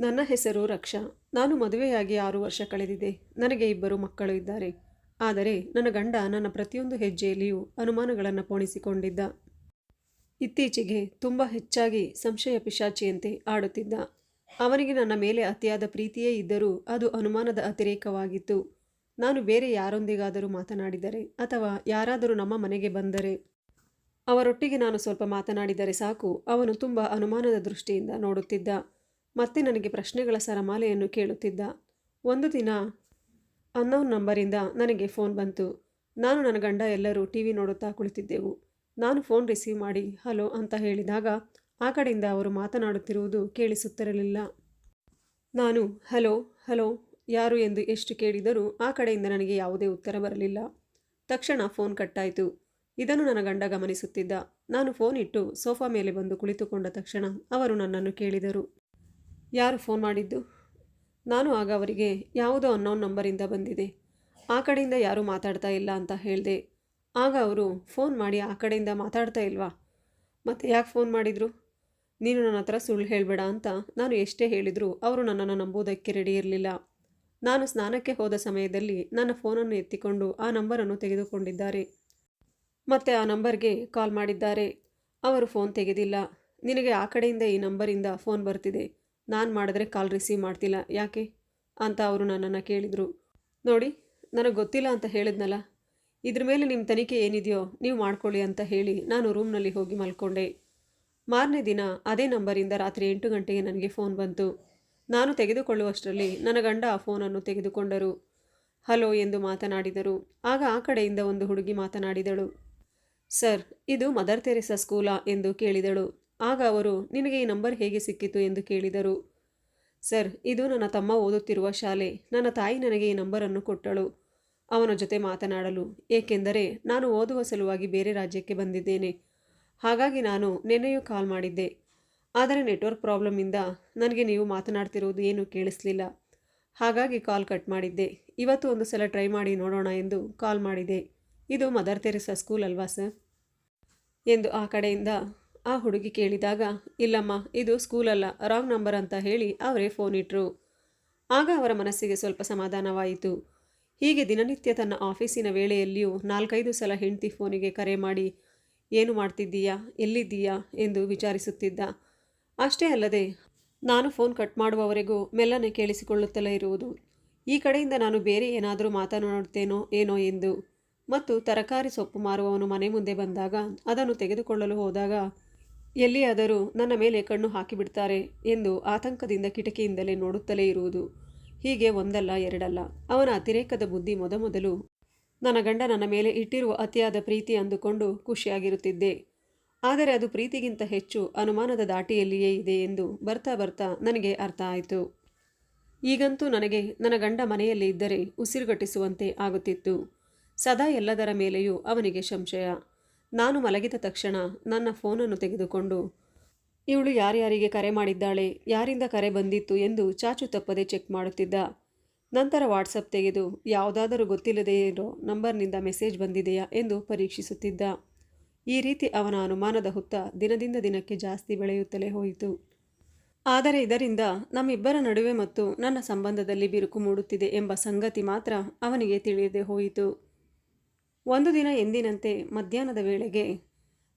ನನ್ನ ಹೆಸರು ರಕ್ಷಾ. ನಾನು ಮದುವೆಯಾಗಿ ಆರು ವರ್ಷ ಕಳೆದಿದೆ. ನನಗೆ ಇಬ್ಬರು ಮಕ್ಕಳು ಇದ್ದಾರೆ. ಆದರೆ ನನ್ನ ಗಂಡ ನನ್ನ ಪ್ರತಿಯೊಂದು ಹೆಜ್ಜೆಯಲ್ಲಿಯೂ ಅನುಮಾನಗಳನ್ನು ಪೋಣಿಸಿಕೊಂಡಿದ್ದ. ಇತ್ತೀಚೆಗೆ ತುಂಬ ಹೆಚ್ಚಾಗಿ ಸಂಶಯ ಪಿಶಾಚಿಯಂತೆ ಆಡುತ್ತಿದ್ದ. ಅವನಿಗೆ ನನ್ನ ಮೇಲೆ ಅತಿಯಾದ ಪ್ರೀತಿಯೇ ಇದ್ದರೂ ಅದು ಅನುಮಾನದ ಅತಿರೇಕವಾಗಿತ್ತು. ನಾನು ಬೇರೆ ಯಾರೊಂದಿಗಾದರೂ ಮಾತನಾಡಿದರೆ ಅಥವಾ ಯಾರಾದರೂ ನಮ್ಮ ಮನೆಗೆ ಬಂದರೆ ಅವರೊಟ್ಟಿಗೆ ನಾನು ಸ್ವಲ್ಪ ಮಾತನಾಡಿದರೆ ಸಾಕು. ಅವನು ತುಂಬ ಅನುಮಾನದ ದೃಷ್ಟಿಯಿಂದ ನೋಡುತ್ತಿದ್ದ. ಮತ್ತೆ ನನಗೆ ಪ್ರಶ್ನೆಗಳ ಸರಮಾಲೆಯನ್ನು ಕೇಳುತ್ತಿದ್ದ. ಒಂದು ದಿನ ಅನ್ನೋನ್ ನಂಬರಿಂದ ನನಗೆ ಫೋನ್ ಬಂತು. ನಾನು ನನ್ನ ಗಂಡ ಎಲ್ಲರೂ ಟಿ ವಿ ನೋಡುತ್ತಾ ಕುಳಿತಿದ್ದೆವು. ನಾನು ಫೋನ್ ರಿಸೀವ್ ಮಾಡಿ, ಹಲೋ ಅಂತ ಹೇಳಿದಾಗ ಆ ಕಡೆಯಿಂದ ಅವರು ಮಾತನಾಡುತ್ತಿರುವುದು ಕೇಳಿಸುತ್ತಿರಲಿಲ್ಲ ನಾನು, ಹಲೋ ಹಲೋ ಯಾರು ಎಂದು ಎಷ್ಟು ಕೇಳಿದರೂ ಆ ಕಡೆಯಿಂದ ನನಗೆ ಯಾವುದೇ ಉತ್ತರ ಬರಲಿಲ್ಲ. ತಕ್ಷಣ ಫೋನ್ ಕಟ್ಟಾಯಿತು. ಇದನ್ನು ನನ್ನ ಗಂಡ ಗಮನಿಸುತ್ತಿದ್ದ. ನಾನು ಫೋನ್ ಇಟ್ಟು ಸೋಫಾ ಮೇಲೆ ಬಂದು ಕುಳಿತುಕೊಂಡ ತಕ್ಷಣ ಅವರು ನನ್ನನ್ನು ಕೇಳಿದರು. ಯಾರು ಫೋನ್ ಮಾಡಿದ್ದು? ನಾನು ಆಗ ಅವರಿಗೆ ಯಾವುದೋ ಅನ್ನೋನ್ ನಂಬರಿಂದ ಬಂದಿದೆ. ಆ ಕಡೆಯಿಂದ ಯಾರೂ ಮಾತಾಡ್ತಾ ಇಲ್ಲ ಅಂತ ಹೇಳಿದೆ. ಆಗ ಅವರು ಫೋನ್ ಮಾಡಿ ಆ ಕಡೆಯಿಂದ ಮಾತಾಡ್ತಾ ಇಲ್ವಾ? ಮತ್ತೆ ಯಾಕೆ ಫೋನ್ ಮಾಡಿದರು? ನೀನು ನನ್ನ ಹತ್ರ ಸುಳ್ಳು ಹೇಳಬೇಡ ಅಂತ ನಾನು ಎಷ್ಟೇ ಹೇಳಿದರೂ ಅವರು ನನ್ನನ್ನು ನಂಬೋದಕ್ಕೆ ರೆಡಿ ಇರಲಿಲ್ಲ. ನಾನು ಸ್ನಾನಕ್ಕೆ ಹೋದ ಸಮಯದಲ್ಲಿ ನನ್ನ ಫೋನನ್ನು ಎತ್ತಿಕೊಂಡು ಆ ನಂಬರನ್ನು ತೆಗೆದುಕೊಂಡಿದ್ದಾರೆ. ಮತ್ತೆ ಆ ನಂಬರ್ಗೆ ಕಾಲ್ ಮಾಡಿದ್ದಾರೆ. ಅವರು ಫೋನ್ ತೆಗೆದಿಲ್ಲ. ನಿನಗೆ ಆ ಕಡೆಯಿಂದ ಈ ನಂಬರಿಂದ ಫೋನ್ ಬರ್ತಿದೆ. ನಾನು ಮಾಡಿದ್ರೆ ಕಾಲ್ ರಿಸೀವ್ ಮಾಡ್ತಿಲ್ಲ. ಯಾಕೆ? ಅಂತ ಅವರು ನನ್ನನ್ನು ಕೇಳಿದರು. ನೋಡಿ, ನನಗೆ ಗೊತ್ತಿಲ್ಲ ಅಂತ ಹೇಳಿದ್ನಲ್ಲ. ಇದ್ರ ಮೇಲೆ ನಿಮ್ಮ ತನಿಖೆ ಏನಿದೆಯೋ ನೀವು ಮಾಡ್ಕೊಳ್ಳಿ ಅಂತ ಹೇಳಿ ನಾನು ರೂಮ್ನಲ್ಲಿ ಹೋಗಿ ಮಲ್ಕೊಂಡೆ. ಮಾರನೇ ದಿನ ಅದೇ ನಂಬರಿಂದ ರಾತ್ರಿ ಎಂಟು ಗಂಟೆಗೆ ನನಗೆ ಫೋನ್ ಬಂತು. ನಾನು ತೆಗೆದುಕೊಳ್ಳುವಷ್ಟರಲ್ಲಿ ನನ್ನ ಗಂಡ ಆ ಫೋನನ್ನು ತೆಗೆದುಕೊಂಡರು. ಹಲೋ ಎಂದು ಮಾತನಾಡಿದರು. ಆಗ ಆ ಕಡೆಯಿಂದ ಒಂದು ಹುಡುಗಿ ಮಾತನಾಡಿದಳು. ಸರ್, ಇದು ಮದರ್ ತೆರೆಸಾ ಸ್ಕೂಲಾ? ಎಂದು ಕೇಳಿದಳು. ಆಗ ಅವರು, ನಿನಗೆ ಈ ನಂಬರ್ ಹೇಗೆ ಸಿಕ್ಕಿತು? ಎಂದು ಕೇಳಿದರು. ಸರ್, ಇದು ನನ್ನ ತಮ್ಮ ಓದುತ್ತಿರುವ ಶಾಲೆ. ನನ್ನ ತಾಯಿ ನನಗೆ ಈ ನಂಬರನ್ನು ಕೊಟ್ಟಳು. ಅವನ ಜೊತೆ ಮಾತನಾಡಲು. ಏಕೆಂದರೆ, ನಾನು ಓದುವ ಸಲುವಾಗಿ ಬೇರೆ ರಾಜ್ಯಕ್ಕೆ ಬಂದಿದ್ದೇನೆ. ಹಾಗಾಗಿ ನಾನು ನಿನ್ನೆಯೂ ಕಾಲ್ ಮಾಡಿದ್ದೆ. ಆದರೆ ನೆಟ್ವರ್ಕ್ ಪ್ರಾಬ್ಲಮ್ಮಿಂದ ನನಗೆ ನೀವು ಮಾತನಾಡ್ತಿರುವುದು ಏನೂ ಕೇಳಿಸಲಿಲ್ಲ. ಹಾಗಾಗಿ ಕಾಲ್ ಕಟ್ ಮಾಡಿದ್ದೆ. ಇವತ್ತು ಒಂದು ಸಲ ಟ್ರೈ ಮಾಡಿ ನೋಡೋಣ ಎಂದು ಕಾಲ್ ಮಾಡಿದೆ. ಇದು ಮದರ್ ತೆರೆಸಾ ಸ್ಕೂಲ್ ಅಲ್ವಾ ಸರ್? ಎಂದು ಆ ಕಡೆಯಿಂದ ಆ ಹುಡುಗಿ ಕೇಳಿದಾಗ, ಇಲ್ಲಮ್ಮ, ಇದು ಸ್ಕೂಲಲ್ಲ ರಾಂಗ್ ನಂಬರ್ ಅಂತ ಹೇಳಿ ಅವರೇ ಫೋನ್ ಇಟ್ಟರು ಆಗ ಅವರ ಮನಸ್ಸಿಗೆ ಸ್ವಲ್ಪ ಸಮಾಧಾನವಾಯಿತು. ಹೀಗೆ ದಿನನಿತ್ಯ ತನ್ನ ಆಫೀಸಿನ ವೇಳೆಯಲ್ಲಿಯೂ ನಾಲ್ಕೈದು ಸಲ ಹೆಂಡತಿ ಫೋನಿಗೆ ಕರೆ ಮಾಡಿ, ಏನು ಮಾಡ್ತಿದ್ದೀಯಾ? ಎಲ್ಲಿದ್ದೀಯಾ? ಎಂದು ವಿಚಾರಿಸುತ್ತಿದ್ದ. ಅಷ್ಟೇ ಅಲ್ಲದೆ, ನಾನು ಫೋನ್ ಕಟ್ ಮಾಡುವವರೆಗೂ ಮೆಲ್ಲನೆ ಕೇಳಿಸಿಕೊಳ್ಳುತ್ತಲೇ ಇರುವುದು. ಈ ಕಡೆಯಿಂದ ನಾನು ಬೇರೆ ಏನಾದರೂ ಮಾತನಾಡುತ್ತೇನೋ, ಏನೋ ಎಂದು. ಮತ್ತು ತರಕಾರಿ ಸೊಪ್ಪು ಮಾರುವವನು ಮನೆ ಮುಂದೆ ಬಂದಾಗ, ಅದನ್ನು ತೆಗೆದುಕೊಳ್ಳಲು ಹೋದಾಗ ಎಲ್ಲಿಯಾದರೂ ನನ್ನ ಮೇಲೆ ಕಣ್ಣು ಹಾಕಿಬಿಡ್ತಾರೆ ಎಂದು ಆತಂಕದಿಂದ ಕಿಟಕಿಯಿಂದಲೇ ನೋಡುತ್ತಲೇ ಇರುವುದು. ಹೀಗೆ ಒಂದಲ್ಲ, ಎರಡಲ್ಲ. ಅವನ ಅತಿರೇಕದ ಬುದ್ಧಿ ಮೊದಮೊದಲು ನನ್ನ ಗಂಡ ನನ್ನ ಮೇಲೆ ಇಟ್ಟಿರುವ ಅತಿಯಾದ ಪ್ರೀತಿ ಅಂದುಕೊಂಡು ಖುಷಿಯಾಗಿರುತ್ತಿದ್ದೆ. ಆದರೆ ಅದು ಪ್ರೀತಿಗಿಂತ ಹೆಚ್ಚು ಅನುಮಾನದ ದಾಟಿಯಲ್ಲಿಯೇ ಇದೆ ಎಂದು ಬರ್ತಾ ಬರ್ತಾ ನನಗೆ ಅರ್ಥ ಆಯಿತು. ಈಗಂತೂ ನನಗೆ ನನ್ನ ಗಂಡ ಮನೆಯಲ್ಲಿ ಇದ್ದರೆ ಉಸಿರುಗಟ್ಟಿಸುವಂತೆ ಆಗುತ್ತಿತ್ತು. ಸದಾ ಎಲ್ಲದರ ಮೇಲೆಯೂ ಅವನಿಗೆ ಸಂಶಯ. ನಾನು ಮಲಗಿದ ತಕ್ಷಣ ನನ್ನ ಫೋನನ್ನು ತೆಗೆದುಕೊಂಡು, ಇವಳು ಯಾರ್ಯಾರಿಗೆ ಕರೆ ಮಾಡಿದ್ದಾಳೆ, ಯಾರಿಂದ ಕರೆ ಬಂದಿತ್ತು ಎಂದು ಚಾಚು ತಪ್ಪದೆ ಚೆಕ್ ಮಾಡುತ್ತಿದ್ದ. ನಂತರ ವಾಟ್ಸಪ್ ತೆಗೆದು, ಯಾವುದಾದರೂ ಗೊತ್ತಿಲ್ಲದೇ ಇರೋ ನಂಬರ್ನಿಂದ ಮೆಸೇಜ್ ಬಂದಿದೆಯಾ? ಎಂದು ಪರೀಕ್ಷಿಸುತ್ತಿದ್ದ. ಈ ರೀತಿ ಅವನ ಅನುಮಾನದ ಹುತ್ತ ದಿನದಿಂದ ದಿನಕ್ಕೆ ಜಾಸ್ತಿ ಬೆಳೆಯುತ್ತಲೇ ಹೋಯಿತು. ಆದರೆ ಇದರಿಂದ ನಮ್ಮಿಬ್ಬರ ನಡುವೆ ಮತ್ತು ನನ್ನ ಸಂಬಂಧದಲ್ಲಿ ಬಿರುಕು ಮೂಡುತ್ತಿದೆ ಎಂಬ ಸಂಗತಿ ಮಾತ್ರ ಅವನಿಗೆ ತಿಳಿಯದೆ ಹೋಯಿತು. ಒಂದು ದಿನ ಎಂದಿನಂತೆ ಮಧ್ಯಾಹ್ನದ ವೇಳೆಗೆ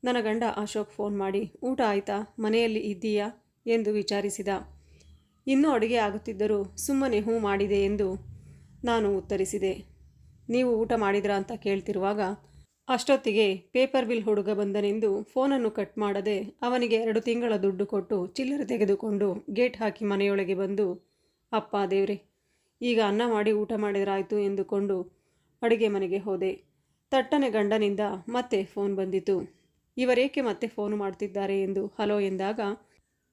ನನ್ನ ಗಂಡ ಅಶೋಕ್ ಫೋನ್ ಮಾಡಿ, ಊಟ ಆಯ್ತಾ? ಮನೆಯಲ್ಲಿ ಇದ್ದೀಯಾ? ಎಂದು ವಿಚಾರಿಸಿದ. ಇನ್ನೂ ಅಡುಗೆ ಆಗುತ್ತಿದ್ದರೂ ಸುಮ್ಮನೆ ಹೂ ಮಾಡಿದೆ ಎಂದು ನಾನು ಉತ್ತರಿಸಿದೆ. ನೀವು ಊಟ ಮಾಡಿದ್ರಾ? ಅಂತ ಕೇಳ್ತಿರುವಾಗ, ಅಷ್ಟೊತ್ತಿಗೆ ಪೇಪರ್ ಬಿಲ್ ಹುಡುಗ ಬಂದನೆಂದು ಫೋನನ್ನು ಕಟ್ ಮಾಡದೆ ಅವನಿಗೆ ಎರಡು ತಿಂಗಳ ದುಡ್ಡು ಕೊಟ್ಟು ಚಿಲ್ಲರೆ ತೆಗೆದುಕೊಂಡು ಗೇಟ್ ಹಾಕಿ ಮನೆಯೊಳಗೆ ಬಂದು, ಅಪ್ಪ ದೇವ್ರೆ, ಈಗ ಅನ್ನ ಮಾಡಿ ಊಟ ಮಾಡಿದ್ರಾಯ್ತು ಎಂದುಕೊಂಡು ಅಡುಗೆ ಮನೆಗೆ ಹೋದೆ. ತಟ್ಟನೆ ಗಂಡನಿಂದ ಮತ್ತೆ ಫೋನ್ ಬಂದಿತು. ಇವರೇಕೆ ಮತ್ತೆ ಫೋನ್ ಮಾಡ್ತಿದ್ದಾರೆ ಎಂದು ಹಲೋ ಎಂದಾಗ,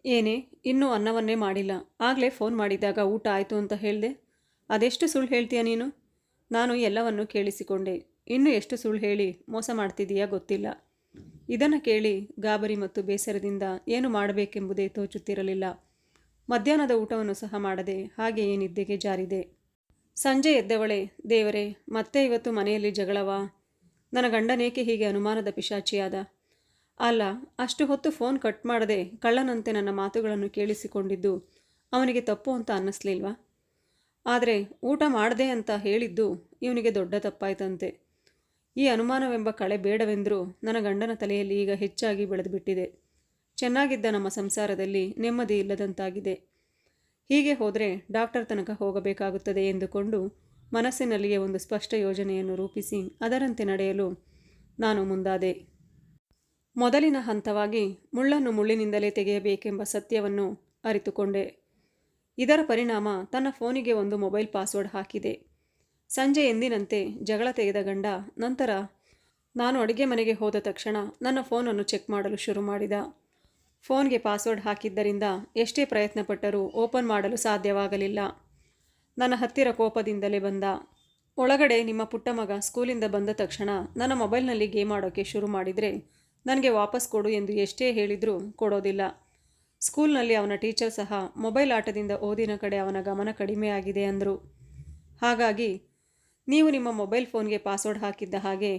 ಏನೇ, ಇನ್ನೂ ಅನ್ನವನ್ನೇ ಮಾಡಿಲ್ಲ. ಆಗಲೇ ಫೋನ್ ಮಾಡಿದಾಗ ಊಟ ಆಯಿತು ಅಂತ ಹೇಳಿದೆ. ಅದೆಷ್ಟು ಸುಳ್ಳು ಹೇಳ್ತೀಯ ನೀನು? ನಾನು ಎಲ್ಲವನ್ನು ಕೇಳಿಸಿಕೊಂಡೆ. ಇನ್ನು ಎಷ್ಟು ಸುಳ್ಳು ಹೇಳಿ ಮೋಸ ಮಾಡ್ತಿದೀಯಾ ಗೊತ್ತಿಲ್ಲ. ಇದನ್ನು ಕೇಳಿ ಗಾಬರಿ ಮತ್ತು ಬೇಸರದಿಂದ ಏನು ಮಾಡಬೇಕೆಂಬುದೇ ತೋಚುತ್ತಿರಲಿಲ್ಲ. ಮಧ್ಯಾಹ್ನದ ಊಟವನ್ನು ಸಹ ಮಾಡದೆ ಹಾಗೆಯೇ ನಿದ್ದೆಗೆ ಜಾರಿದೆ. ಸಂಜೆ ಎದ್ದವಳೆ, ದೇವರೇ, ಮತ್ತೆ ಇವತ್ತು ಮನೆಯಲ್ಲಿ ಜಗಳವಾ? ನನ್ನ ಗಂಡನೇಕೆ ಹೀಗೆ ಅನುಮಾನದ ಪಿಶಾಚಿಯಾದ? ಅಲ್ಲ, ಅಷ್ಟು ಹೊತ್ತು ಫೋನ್ ಕಟ್ ಮಾಡದೆ ಕಳ್ಳನಂತೆ ನನ್ನ ಮಾತುಗಳನ್ನು ಕೇಳಿಸಿಕೊಂಡಿದ್ದು ಅವನಿಗೆ ತಪ್ಪು ಅಂತ ಅನ್ನಿಸ್ಲಿಲ್ವಾ? ಆದರೆ ಊಟ ಮಾಡದೆ ಅಂತ ಹೇಳಿದ್ದು ಇವನಿಗೆ ದೊಡ್ಡ ತಪ್ಪಾಯ್ತಂತೆ. ಈ ಅನುಮಾನವೆಂಬ ಕಳೆ ಬೇಡವೆಂದರೂ ನನ್ನ ಗಂಡನ ತಲೆಯಲ್ಲಿ ಈಗ ಹೆಚ್ಚಾಗಿ ಬೆಳೆದುಬಿಟ್ಟಿದೆ. ಚೆನ್ನಾಗಿದ್ದ ನಮ್ಮ ಸಂಸಾರದಲ್ಲಿ ನೆಮ್ಮದಿ ಇಲ್ಲದಂತಾಗಿದೆ. ಹೀಗೆ ಹೋದರೆ ಡಾಕ್ಟರ್ ತನಕ ಹೋಗಬೇಕಾಗುತ್ತದೆ ಎಂದುಕೊಂಡು ಮನಸ್ಸಿನಲ್ಲಿಯೇ ಒಂದು ಸ್ಪಷ್ಟ ಯೋಜನೆಯನ್ನು ರೂಪಿಸಿ ಅದರಂತೆ ನಡೆಯಲು ನಾನು ಮುಂದಾದೆ. ಮೊದಲಿನ ಹಂತವಾಗಿ ಮುಳ್ಳನ್ನು ಮುಳ್ಳಿನಿಂದಲೇ ತೆಗೆಯಬೇಕೆಂಬ ಸತ್ಯವನ್ನು ಅರಿತುಕೊಂಡೆ. ಇದರ ಪರಿಣಾಮ ತನ್ನ ಫೋನಿಗೆ ಒಂದು ಮೊಬೈಲ್ ಪಾಸ್ವರ್ಡ್ ಹಾಕಿದೆ. ಸಂಜೆ ಎಂದಿನಂತೆ ಜಗಳ ತೆಗೆದ ಗಂಡ ನಂತರ ನಾನು ಅಡುಗೆ ಮನೆಗೆ ಹೋದ ತಕ್ಷಣ ನನ್ನ ಫೋನನ್ನು ಚೆಕ್ ಮಾಡಲು ಶುರು ಮಾಡಿದ. ಫೋನ್ಗೆ ಪಾಸ್ವರ್ಡ್ ಹಾಕಿದ್ದರಿಂದ ಎಷ್ಟೇ ಪ್ರಯತ್ನಪಟ್ಟರೂ ಓಪನ್ ಮಾಡಲು ಸಾಧ್ಯವಾಗಲಿಲ್ಲ. ನನ್ನ ಹತ್ತಿರ ಕೋಪದಿಂದಲೇ ಬಂದ. ಒಳಗಡೆ ನಿಮ್ಮ ಪುಟ್ಟ ಮಗ ಸ್ಕೂಲಿಂದ ಬಂದ ತಕ್ಷಣ ನನ್ನ ಮೊಬೈಲ್ನಲ್ಲಿ ಗೇಮ್ ಆಡೋಕ್ಕೆ ಶುರು ಮಾಡಿದರೆ ನನಗೆ ವಾಪಸ್ ಕೊಡು ಎಂದು ಎಷ್ಟೇ ಹೇಳಿದರೂ ಕೊಡೋದಿಲ್ಲ. ಸ್ಕೂಲ್ನಲ್ಲಿ ಅವನ ಟೀಚರ್ ಸಹ ಮೊಬೈಲ್ ಆಟದಿಂದ ಓದಿನ ಕಡೆ ಅವನ ಗಮನ ಕಡಿಮೆಯಾಗಿದೆ ಅಂದರು. ಹಾಗಾಗಿ ನೀವು ನಿಮ್ಮ ಮೊಬೈಲ್ ಫೋನ್ಗೆ ಪಾಸ್ವರ್ಡ್ ಹಾಕಿದ್ದ ಹಾಗೆ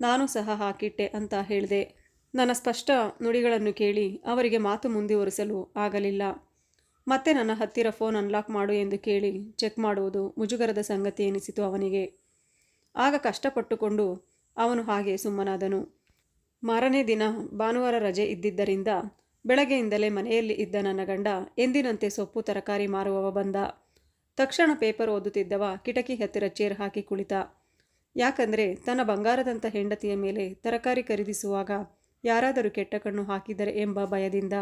ನಾನು ಸಹ ಹಾಕಿಟ್ಟೆ ಅಂತ ಹೇಳಿದೆ. ನನ್ನ ಸ್ಪಷ್ಟ ನುಡಿಗಳನ್ನು ಕೇಳಿ ಅವರಿಗೆ ಮಾತು ಮುಂದುವರಿಸಲು ಆಗಲಿಲ್ಲ. ಮತ್ತೆ ನನ್ನ ಹತ್ತಿರ ಫೋನ್ ಅನ್ಲಾಕ್ ಮಾಡು ಎಂದು ಕೇಳಿ ಚೆಕ್ ಮಾಡುವುದು ಮುಜುಗರದ ಸಂಗತಿ ಎನಿಸಿತು ಅವನಿಗೆ. ಆಗ ಕಷ್ಟಪಟ್ಟುಕೊಂಡು ಅವನು ಹಾಗೆ ಸುಮ್ಮನಾದನು. ಮಾರನೇ ದಿನ ಭಾನುವಾರ ರಜೆ ಇದ್ದಿದ್ದರಿಂದ ಬೆಳಗ್ಗೆಯಿಂದಲೇ ಮನೆಯಲ್ಲಿ ಇದ್ದ ನನ್ನ ಗಂಡ ಎಂದಿನಂತೆ ಸೊಪ್ಪು ತರಕಾರಿ ಮಾರುವವ ಬಂದ. ತಕ್ಷಣ ಪೇಪರ್ ಓದುತ್ತಿದ್ದವ ಕಿಟಕಿ ಹತ್ತಿರ ಚೇರ್ ಹಾಕಿ ಕುಳಿತ. ಯಾಕಂದರೆ ತನ್ನ ಬಂಗಾರದಂಥ ಹೆಂಡತಿಯ ಮೇಲೆ ತರಕಾರಿ ಖರೀದಿಸುವಾಗ ಯಾರಾದರೂ ಕೆಟ್ಟ ಕಣ್ಣು ಹಾಕಿದರೆ ಎಂಬ ಭಯದಿಂದ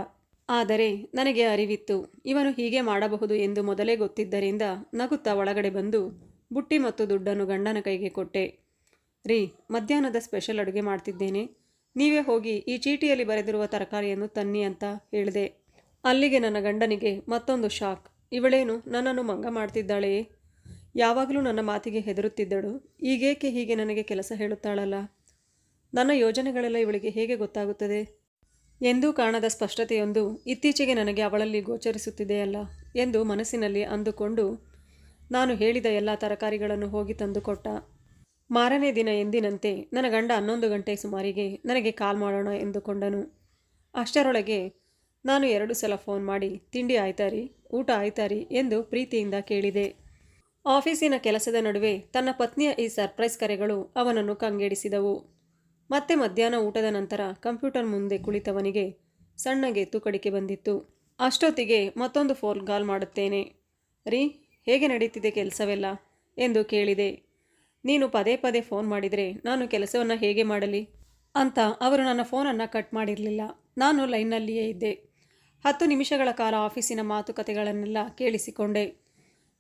ಆದರೆ ನನಗೆ ಅರಿವಿತ್ತು, ಇವನು ಹೀಗೆ ಮಾಡಬಹುದು ಎಂದು ಮೊದಲೇ ಗೊತ್ತಿದ್ದರಿಂದ ನಗುತ್ತಾ ಒಳಗಡೆ ಬಂದು ಬುಟ್ಟಿ ಮತ್ತು ದುಡ್ಡನ್ನು ಗಂಡನ ಕೈಗೆ ಕೊಟ್ಟೆ. ರೀ, ಮಧ್ಯಾಹ್ನದ ಸ್ಪೆಷಲ್ ಅಡುಗೆ ಮಾಡ್ತಿದ್ದೇನೆ. ನೀವೇ ಹೋಗಿ ಈ ಚೀಟಿಯಲ್ಲಿ ಬರೆದಿರುವ ತರಕಾರಿಯನ್ನು ತನ್ನಿ ಅಂತ ಹೇಳಿದೆ. ಅಲ್ಲಿಗೆ ನನ್ನ ಗಂಡನಿಗೆ ಮತ್ತೊಂದು ಶಾಕ್. ಇವಳೇನು ನನ್ನನ್ನು ಮಂಗ ಮಾಡ್ತಿದ್ದಾಳೆಯೇ? ಯಾವಾಗಲೂ ನನ್ನ ಮಾತಿಗೆ ಹೆದರುತ್ತಿದ್ದಳು. ಈಗೇಕೆ ಹೀಗೆ ನನಗೆ ಕೆಲಸ ಹೇಳುತ್ತಾಳಲ್ಲ? ನನ್ನ ಯೋಜನೆಗಳೆಲ್ಲ ಇವಳಿಗೆ ಹೇಗೆ ಗೊತ್ತಾಗುತ್ತದೆ? ಎಂದೂ ಕಾಣದ ಸ್ಪಷ್ಟತೆಯೊಂದು ಇತ್ತೀಚೆಗೆ ನನಗೆ ಅವಳಲ್ಲಿ ಗೋಚರಿಸುತ್ತಿದೆಯಲ್ಲ ಎಂದು ಮನಸ್ಸಿನಲ್ಲಿ ಅಂದುಕೊಂಡು ನಾನು ಹೇಳಿದ ಎಲ್ಲ ತರಕಾರಿಗಳನ್ನು ಹೋಗಿ ತಂದುಕೊಟ್ಟ. ಮಾರನೇ ದಿನ ಎಂದಿನಂತೆ ನನ್ನ ಗಂಡ ಹನ್ನೊಂದು ಗಂಟೆ ಸುಮಾರಿಗೆ ನನಗೆ ಕಾಲ್ ಮಾಡೋಣ ಎಂದುಕೊಂಡನು. ಅಷ್ಟರೊಳಗೆ ನಾನು ಎರಡು ಸಲ ಫೋನ್ ಮಾಡಿ, ತಿಂಡಿ ಆಯ್ತಾರಿ ಊಟ ಆಯ್ತಾರಿ ಎಂದು ಪ್ರೀತಿಯಿಂದ ಕೇಳಿದೆ. ಆಫೀಸಿನ ಕೆಲಸದ ನಡುವೆ ತನ್ನ ಪತ್ನಿಯ ಈ ಸರ್ಪ್ರೈಸ್ ಕರೆಗಳು ಅವನನ್ನು ಕಂಗೆಡಿಸಿದವು. ಮತ್ತೆ ಮಧ್ಯಾಹ್ನ ಊಟದ ನಂತರ ಕಂಪ್ಯೂಟರ್ ಮುಂದೆ ಕುಳಿತವನಿಗೆ ಸಣ್ಣಗೆ ತುಕಡಿಕೆ ಬಂದಿತ್ತು. ಅಷ್ಟೊತ್ತಿಗೆ ಮತ್ತೊಂದು ಫೋನ್ ಕಾಲ್ ಮಾಡುತ್ತೇನೆ. ರೀ, ಹೇಗೆ ನಡೀತಿದೆ ಕೆಲಸವೆಲ್ಲ? ಎಂದು ಕೇಳಿದೆ. ನೀನು ಪದೇ ಪದೇ ಫೋನ್ ಮಾಡಿದರೆ ನಾನು ಕೆಲಸವನ್ನು ಹೇಗೆ ಮಾಡಲಿ? ಅಂತ ಅವರು ನನ್ನ ಫೋನನ್ನು ಕಟ್ ಮಾಡಿರಲಿಲ್ಲ. ನಾನು ಲೈನ್ನಲ್ಲಿಯೇ ಇದ್ದೆ. ಹತ್ತು ನಿಮಿಷಗಳ ಕಾಲ ಆಫೀಸಿನ ಮಾತುಕತೆಗಳನ್ನೆಲ್ಲ ಕೇಳಿಸಿಕೊಂಡೆ.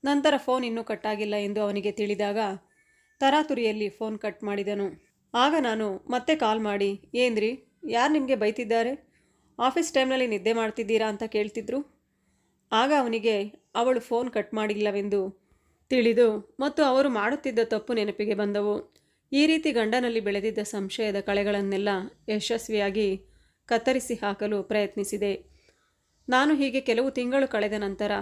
ನಂತರ ಫೋನ್ ಇನ್ನೂ ಕಟ್ಟಾಗಿಲ್ಲ ಎಂದು ಅವನಿಗೆ ತಿಳಿದಾಗ ತರಾತುರಿಯಲ್ಲಿ ಫೋನ್ ಕಟ್ ಮಾಡಿದನು. ಆಗ ನಾನು, ಮತ್ತೆ ಕಾಲ್ ಮಾಡಿ. ಏನ್ರಿ ಯಾರು ನಿಮಗೆ ಬೈತಿದ್ದಾರೆ? ಆಫೀಸ್ ಟೈಮ್ನಲ್ಲಿ ನಿದ್ದೆ ಮಾಡ್ತಿದ್ದೀರಾ ಅಂತ ಕೇಳ್ತಿದ್ರು. ಆಗ ಅವನಿಗೆ, ಅವಳು ಫೋನ್ ಕಟ್ ಮಾಡಿಲ್ಲವೆಂದು ತಿಳಿದು, ಮತ್ತು ಅವರು ಮಾಡುತ್ತಿದ್ದ ತಪ್ಪು ನೆನಪಿಗೆ ಬಂದವು. ಈ ರೀತಿ ಗಂಡನಲ್ಲಿ ಬೆಳೆದಿದ್ದ ಸಂಶಯದ ಕಳೆಗಳನ್ನೆಲ್ಲ ಯಶಸ್ವಿಯಾಗಿ ಕತ್ತರಿಸಿ ಹಾಕಲು ಪ್ರಯತ್ನಿಸಿದೆ. ನಾನು ಹೀಗೆ ಕೆಲವು ತಿಂಗಳು ಕಳೆದ ನಂತರ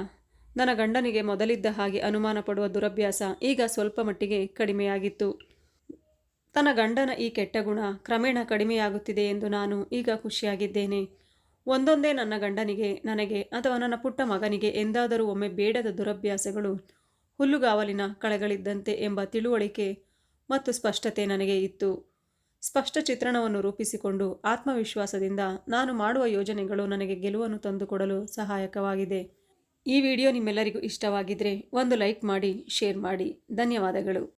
ನನ್ನ ಗಂಡನಿಗೆ ಮೊದಲಿದ್ದ ಹಾಗೆ ಅನುಮಾನ ಪಡುವ ದುರಭ್ಯಾಸ ಈಗ ಸ್ವಲ್ಪ ಮಟ್ಟಿಗೆ ಕಡಿಮೆಯಾಗಿತ್ತು. ತನ್ನ ಗಂಡನ ಈ ಕೆಟ್ಟ ಗುಣ ಕ್ರಮೇಣ ಕಡಿಮೆಯಾಗುತ್ತಿದೆ ಎಂದು ನಾನು ಈಗ ಖುಷಿಯಾಗಿದ್ದೇನೆ. ಒಂದೊಂದೇ ನನ್ನ ಗಂಡನಿಗೆ ನನಗೆ ಅಥವಾ ನನ್ನ ಪುಟ್ಟ ಮಗನಿಗೆ ಎಂದಾದರೂ ಒಮ್ಮೆ ಬೇಡದ ದುರಭ್ಯಾಸಗಳು, ಹುಲ್ಲುಗಾವಲಿನ ಕಳೆಗಳಿದ್ದಂತೆ ಎಂಬ ತಿಳುವಳಿಕೆ ಮತ್ತು ಸ್ಪಷ್ಟತೆ ನನಗೆ ಇತ್ತು. ಸ್ಪಷ್ಟ ಚಿತ್ರಣವನ್ನು ರೂಪಿಸಿಕೊಂಡು ಆತ್ಮವಿಶ್ವಾಸದಿಂದ ನಾನು ಮಾಡುವ ಯೋಜನೆಗಳು ನನಗೆ ಗೆಲುವನ್ನು ತಂದುಕೊಡಲು ಸಹಾಯಕವಾಗಿದೆ. ಈ ವಿಡಿಯೋ ನಿಮ್ಮೆಲ್ಲರಿಗೂ ಇಷ್ಟವಾಗಿದ್ದರೆ ಒಂದು ಲೈಕ್ ಮಾಡಿ, ಶೇರ್ ಮಾಡಿ. ಧನ್ಯವಾದಗಳು.